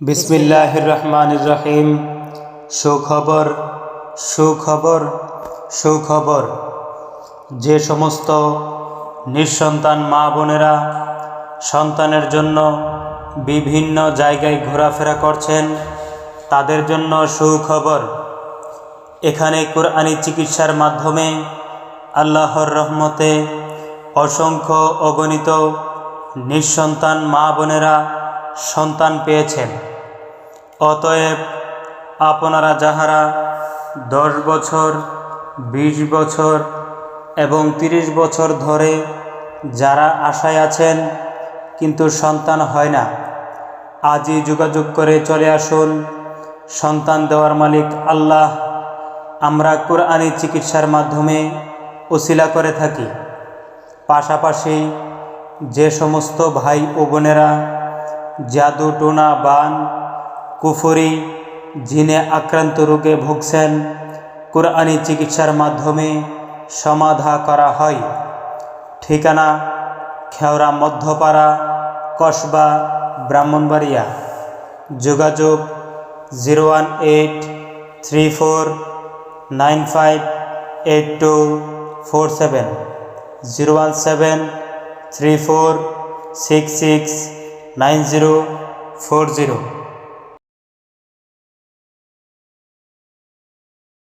বিসমিল্লাহ রহমান রহিম সুখবর সুখবর সুখবর। যে সমস্ত নিঃসন্তান মা বোনেরা সন্তানের জন্য বিভিন্ন জায়গায় ঘোরাফেরা করছেন, তাদের জন্য সুখবর। এখানে কোরআনী চিকিৎসার মাধ্যমে আল্লাহর রহমতে অসংখ্য অগণিত নিঃসন্তান মা বোনেরা সন্তান পেয়েছেন। অতএব আপনারা যাহারা দশ বছর, বিশ বছর এবং তিরিশ বছর ধরে যারা আশায় আছেন, কিন্তু সন্তান হয় না, আজই যোগাযোগ করে চলে আসুন। সন্তান দেওয়ার মালিক আল্লাহ। আমরা কোরআনি চিকিৎসার মাধ্যমে ওসিলা করে থাকি। পাশাপাশি যে সমস্ত ভাই ও বোনেরা জাদু টোনা বান, কুফরি, জিনে আক্রান্ত রোগে ভুগছেন, কোরআনি চিকিৎসার মাধ্যমে সমাধা করা হয়। ঠিকানা, খেওড়া মধ্যপাড়া, কসবা, ব্রাহ্মণবাড়িয়া। যোগাযোগ, zero one eight three four nine five eight two four seven. Zero one seven three four six six nine zero four zero.